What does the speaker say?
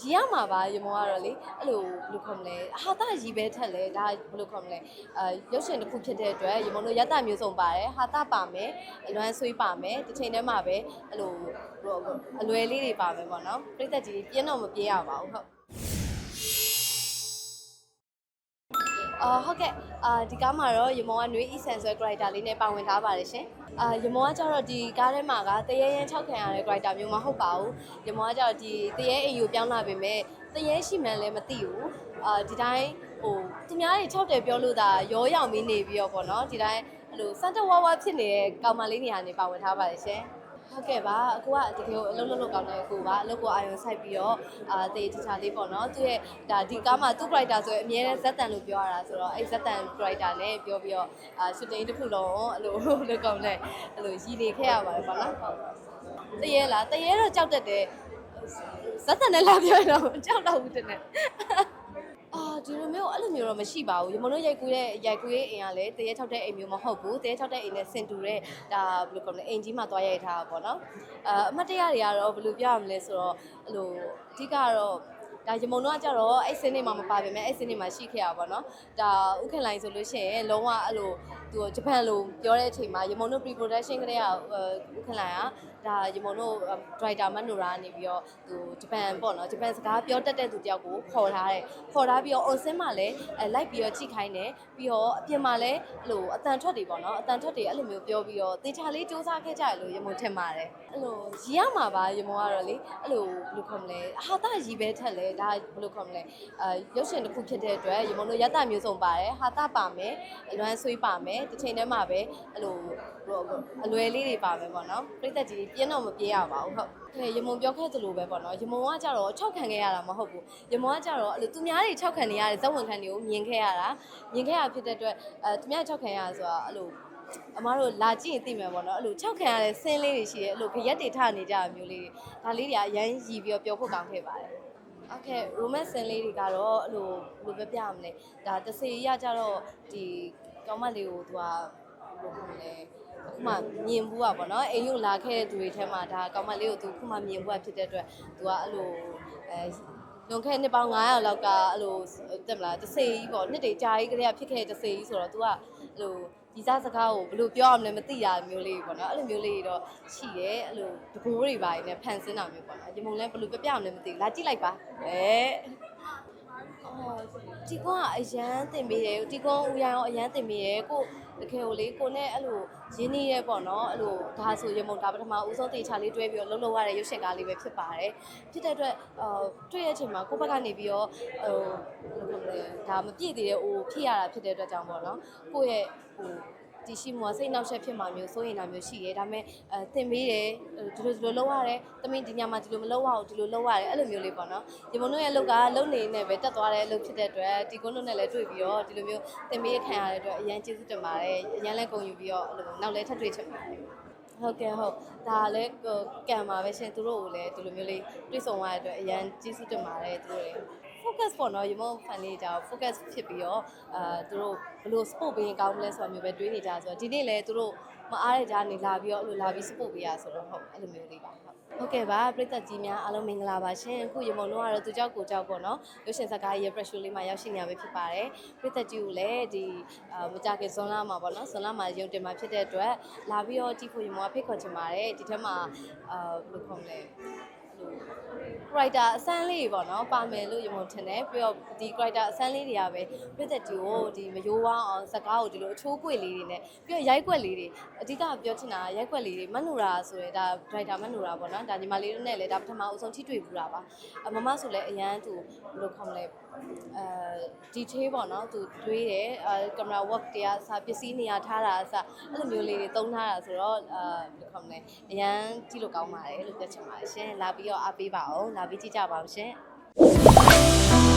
ရီရမှာပါရမောကတော့လေအဲ့လိုဘယ်လိုခေါ်မလဲဟာတာရီပဲထက်လဲဒါဘယ်လိုခေါ်မလဲအဲရုပ်ရှင်တစ်ခုဖြစ်တဲ့အတွက်ရမောတို့ရတမျိုးစုံပါတယ်ဟာတာပါမယ်အလွမ်းဆွေးပါမယ်တစ်ချိန်တည်းမှာပဲအဲ့လိုဟိုအလွယ်လေးတွေပါမယ်ပေါ့နော်ပြိသက်ကြီးပြင်းတော့မပြေးရပါဘူးဟုတ် အာဟုတ်ကဲ့အာဒီကားမှာတော့ရမောကနွေးအီဆန်ဆွဲ character လေးနဲ့ပါဝင်ထားပါတယ်ရှင်အာရမောကကျတော့ဒီကားထဲမှာကတရေရင်6ခံရတဲ့ character မျိုးမဟုတ်ပါဘူးရမောကကျတော့ဒီတရေအိမ်ကိုပြောင်းလာပေမဲ့တရေရှိမှန်းလည်းမသိဘူးအာဒီတိုင်းဟိုသူများတွေ6တယ်ပြောလို့ဒါရောရောင်မင်းနေပြီးတော့ပေါ့နော်ဒီတိုင်းအဲ့လိုစန်တဝါဝါဖြစ်နေတဲ့ကောင်မလေးနေရာနေပါဝင်ထားပါတယ်ရှင် ဟုတ်ကဲ့ပါအကူကတကယ်ကိုအလုံးလုံးလုံးကောင်းတဲ့အကူပါအလုပ်ကိုအာရုံစိုက်ပြီးတော့အာတေးတခြားလေးပေါ့နော်သူရဲ့ဒါဒီကားမှာသူ character ဆိုရင်အများနဲ့ဇက်တန်လို့ပြောရတာဆိုတော့အဲ့ဇက်တန် character နဲ့ပြောပြီးတော့အာ shooting တစ်ခုလုံးအဲ့လိုလောက်ကောင်းတဲ့အဲ့လိုရည်နေခဲ့ရပါတယ်ပေါ့နော်ဟုတ်တရေလားတရေတော့ကြောက်တတ်တယ်ဇက်တန်နဲ့လာပြောရင်တော့ကြောက်တော့ဘူးတဲ့နဲ့အာ ဒီလိုမျိုးအဲ့လိုမျိုးတော့မရှိပါဘူးရမလို့ရိုက်ကူးတဲ့ရိုက်ကူးရဲ့အိမ်ကလည်းတရေထောက်တဲ့အိမ်မျိုးမဟုတ်ဘူးတရေထောက်တဲ့အိမ်နဲ့ဆင်တူတဲ့ဒါဘယ်လိုပြောမလဲအိမ်ကြီးမှာသွားရိုက်ထားတာပေါ့နော်အာအမတ်တရတွေကတော့ဘယ်လိုပြောရမလဲဆိုတော့အဲ့လိုအဓိကတော့ ဒါရမုံတော့ကြတော့အဲ့စင်းနေမှာမပါပါမယ်အဲ့စင်းနေမှာရှိခဲ့ရပါတော့။ဒါဥက္ကလိုင်းဆိုလို့ရှိရင်လုံးဝအဲ့လိုသူဂျပန်လိုပြောတဲ့အချိန်မှာရမုံတို့ pre production ကလေးကဥက္ကလိုင်းကဒါရမုံတို့ driver မနိုရာနေပြီးတော့သူဂျပန်ပေါ့နော်ဂျပန်စကားပြောတတ်တဲ့သူတယောက်ကိုခေါ်ထားတယ်ခေါ်ထားပြီးတော့ on scene မှာလည်းအဲလိုက်ပြီးတော့ကြည့်ခိုင်းတယ်ပြီးတော့အပြင်မှာလည်းအဲ့လိုအတန်ထွက်တွေပေါ့နော်အတန်ထွက်တွေအဲ့လိုမျိုးပြောပြီးတော့တေချာလေးစူးစမ်းခဲ့ကြရလို့ရမုံထင်ပါတယ်အဲ့လိုရီရမှာပါရမုံကတော့လေအဲ့လိုဘယ်လိုခေါ်မလဲဟာတာရီပဲထက်လဲဒါဘယ်လိုခေါ်မလဲအဲရုပ်ရှင်တစ်ခုဖြစ်တဲ့အတွက်ရမုံတို့ရတမျိုးစုံပါတယ်ဟာတာပါမယ်အလွမ်းဆွေးပါမယ်တစ်ချိန်တည်းမှာပဲအဲ့လိုဟိုအလွယ်လေးတွေပါမယ်ပေါ့နော်ပြိသက်ကြီးပြင်းတော့မပြေးရပါဘူးဟုတ်ခဲရမုံပြောခဲ့သလိုပဲပေါ့နော်ရမုံကကြတော့၆ခံခဲ့ရတာမဟုတ်ဘူးရမုံကကြတော့အဲ့လိုသူများတွေ၆ခံနေရတဲ့ဇက်ဝင်ခံတွေကိုမြင်ခဲ့ရတာမြင်ခဲ့ရဖြစ်တဲ့အတွက်အဲသူများ၆ခံရဆိုတာအဲ့လိုအမားတို့လာကြည့်ရင်သိမယ်ပေါ့နော်အဲ့လို၆ခံရတဲ့ဆင်းလေးတွေရှိတယ်အဲ့လိုခရက်တွေထနေကြတာမျိုးလေးတွေဒါလေးတွေကအရန်ရည်ပြီးတော့ပြောဖို့ကောင်းခဲ့ပါတယ် โอเค romance ဆင်းလေးတွေကတော့အဲ့လိုဘယ်လိုပြောပြရမလဲဒါတစ်စီရကြတော့ဒီကောင်းမလေးကိုသူကဘယ်လိုခေါ်မလဲအခုမှမြင်ဘူးอ่ะပေါ့နော်အိမ်ကိုလာခဲ့တဲ့သူတွေထဲမှာဒါကောင်းမလေးကိုသူအခုမှမြင်ဘူးอ่ะဖြစ်တဲ့အတွက်သူကအဲ့လိုအဲလွန်ခဲ့နှစ်ပေါင်း900လောက်ကအဲ့လိုတက်မလားတစ်စေကြီးပေါ့နှစ်တွေကြာကြီးကလေးကဖြစ်ခဲ့တဲ့တစ်စေကြီးဆိုတော့ तू ကအဲ့လို ဒီစားစကားကိုဘယ်လိုပြောရမလဲမသိတာမျိုးလေးပေါ့နော်အဲ့လိုမျိုးလေးတွေတော့ရှိရဲအဲ့လိုတကူတွေပါနေဖန်ဆင်းတာမျိုးပေါ့နော်ရေမုံလည်းဘယ်လိုပြပြရမလဲမသိဘူးလာကြည့်လိုက်ပါအဲအော်ဒီကွန်းကအရန်တင်ပေးတယ်ဒီကွန်းဦးရန်ရောအရန်တင်ပေးတယ်ကို တကယ်ကိုလေကိုနဲ့အဲ့လိုရင်းနှီးရဲပေါ့နော်အဲ့လိုဒါဆိုရေမုံဒါပထမဦးဆုံးတေချာလေးတွဲပြီးတော့လှုပ်လှုပ်ရတဲ့ရုပ်ရှင်ကားလေးပဲဖြစ်ပါတယ်ဖြစ်တဲ့အတွက်အာတွေ့ရတဲ့အချိန်မှာကိုယ့်ဘက်ကနေပြီးတော့ဟိုဘယ်လိုလဲဒါမပြည့်သေးတဲ့ဟိုဖြစ်ရတာဖြစ်တဲ့အတွက်ကြောင့်ပေါ့နော်ကိုယ့်ရဲ့ဟို ဒီရှိမှစိတ်နှောက်ယှက်ဖြစ်မှာမျိုးစိုးရင်တာမျိုးရှိရဲဒါပေမဲ့အဲသင်ပေးတယ်ဒီလိုဒီလိုလုပ်ရတယ်တမင်ဒီညမှာဒီလိုမလုပ်ရအောင်ဒီလိုလုပ်ရတယ်အဲ့လိုမျိုးလေးပေါ့နော်ဒီမုံတို့ရဲ့အလုပ်ကလုံနေနေပဲတက်သွားတဲ့အလုပ်ဖြစ်တဲ့အတွက်ဒီကုန်းတို့နဲ့လည်းတွေ့ပြီးတော့ဒီလိုမျိုးသင်ပေးခံရတဲ့အတွက်အရန်ကျေးဇူးတင်ပါတယ်အရန်လည်းဂုဏ်ယူပြီးတော့အဲ့လိုနောက်လည်းထပ်တွေ့ချင်ပါတယ်ဟုတ်ကဲ့ဟုတ်ဒါလည်းဟိုကံပါပဲရှင်သူတို့ကိုလည်းဒီလိုမျိုးလေးတွေ့ဆုံရတဲ့အတွက်အရန်ကျေးဇူးတင်ပါတယ်သူတို့လည်း focus ပေါ့နော်ရေမုံ fan လေးကြောင့် focus ဖြစ်ပြီးတော့အာသူတို့ဘယ်လို support ပေးရင်ကောင်းမလဲဆိုတာမျိုးပဲတွေးနေကြဆိုတော့ဒီနေ့လည်းသူတို့မအားတဲ့ကြားနေလာပြီးတော့အဲ့လိုလာပြီး support ပေးရဆိုတော့ဟုတ်အဲ့လိုမျိုးလေးပါဟုတ်ဟုတ်ကဲ့ပါပြည်သက်ကြီးများအားလုံးမင်္ဂလာပါရှင်အခုရေမုံတို့ကတော့သူကြောက်ကိုကြောက်ပေါ့နော်ရုပ်ရှင်ဇာတ်ကားရဲ့ pressure လေးမှာရောက်ရှိနေရပဲဖြစ်ပါတယ်ပြည်သက်ကြီးကိုလည်းဒီအာမကြခင်ဇွန်လမှာပေါ့နော်ဇွန်လမှာရုံတင်မှာဖြစ်တဲ့အတွက်လာပြီးတော့ကြည့်ဖို့ရေမုံကဖိတ်ခေါ်ချင်ပါတယ်ဒီထက်မှာအာဘယ်လိုခေါ်မလဲ character အစမ်းလေးတွေပေါ့နော်ပါမယ်လို့ရမုံထင်တယ်ပြီးတော့ဒီ character အစမ်းလေးတွေကပဲပြည်သက်တီကိုဒီမယိုးဝမ်းအောင်စကားကိုဒီလိုအချိုးကွေလေးတွေနဲ့ပြီးတော့ရိုက်ကွက်လေးတွေအဓိကပြောချင်တာကရိုက်ကွက်လေးတွေမနူရာဆိုရင်ဒါ driver မနူရာပေါ့နော်ဒါညီမလေးတို့နဲ့လည်းဒါပထမအဆုံးထိတွေ့ဘူးတာပါအမမဆိုလည်းအရန်သူဘယ်လိုခေါ်မလဲအဲ detail ပေါ့နော်သူတွေးတယ်အဲ camera work တွေကအစားပစ္စည်းနေရာထားတာအစားအဲ့လိုမျိုးလေးတွေတုံးထားတာဆိုတော့အဲဘယ်လိုခေါ်မလဲအရန်ကြည့်လို့ကောင်းပါတယ်လို့ပြောချင်ပါတယ်ရှင်လာပြီးတော့အားပေးပါအောင်လာပြီးကြည့်ကြပါအောင်ရှင်